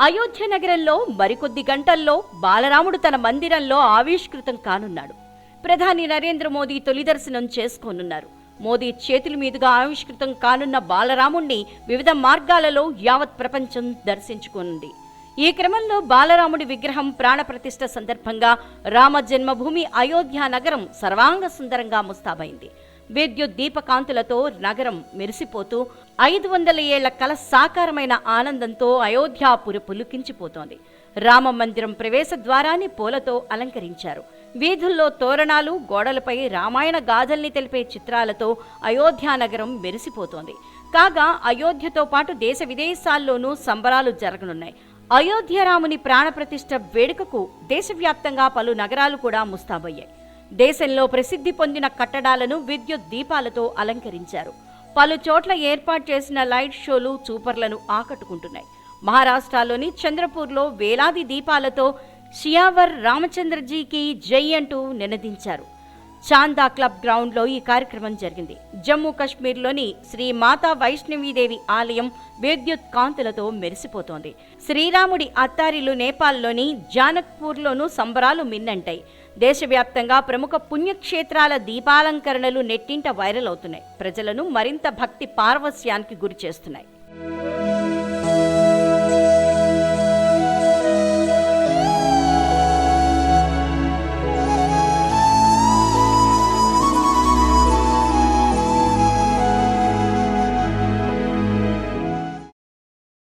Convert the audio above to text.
అయోధ్య నగరంలో మరికొద్ది గంటల్లో బాలరాముడు తన మందిరంలో ఆవిష్కృతం కానున్నాడు. ప్రధాని నరేంద్ర మోదీ తొలి దర్శనం చేసుకోనున్నారు. మోదీ చేతుల మీదుగా ఆవిష్కృతం కానున్న బాలరాముణ్ణి వివిధ మార్గాలలో యావత్ ప్రపంచం దర్శించుకోనుంది. ఈ క్రమంలో బాలరాముడి విగ్రహం ప్రాణప్రతిష్ఠ సందర్భంగా రామ జన్మభూమి అయోధ్య నగరం సర్వాంగ సుందరంగా ముస్తాబైంది. విద్యుత్ దీపకాంతులతో నగరం మెరిసిపోతూ ఐదు వందల ఏళ్ళ కల సాకారమైన ఆనందంతో అయోధ్యాపురి పులుకించిపోతోంది. రామ మందిరం ప్రవేశ ద్వారాన్ని పూలతో అలంకరించారు. వీధుల్లో తోరణాలు గోడలపై రామాయణ గాథల్ని తెలిపే చిత్రాలతో అయోధ్యా నగరం మెరిసిపోతోంది. కాగా అయోధ్యతో పాటు దేశ విదేశాల్లోనూ సంబరాలు జరగనున్నాయి. అయోధ్య రాముని ప్రాణప్రతిష్ఠ వేడుకకు దేశవ్యాప్తంగా పలు నగరాలు కూడా ముస్తాబయ్యాయి. దేశంలో ప్రసిద్ధి పొందిన కట్టడాలను విద్యుత్ దీపాలతో అలంకరించారు. పలు చోట్ల ఏర్పాటు చేసిన లైట్ షోలు చూపర్లను ఆకట్టుకుంటున్నాయి. మహారాష్ట్రలోని చంద్రపూర్లో వేలాది దీపాలతో షియావర్ రామచంద్రజీకి జై అంటూ నినదించారు. చాందా క్లబ్ గ్రౌండ్లో ఈ కార్యక్రమం జరిగింది. జమ్మూ కాశ్మీర్లోని శ్రీ మాతా వైష్ణవీదేవి ఆలయం విద్యుత్ కాంతులతో మెరిసిపోతోంది. శ్రీరాముడి అత్తారిలు నేపాల్లోని జానక్పూర్లోనూ సంబరాలు మిన్నంటాయి. దేశవ్యాప్తంగా ప్రముఖ పుణ్యక్షేత్రాల దీపాలంకరణలు నెట్టింట వైరల్ అవుతున్నాయి. ప్రజలను మరింత భక్తి పారవస్యానికి గురి చేస్తున్నాయి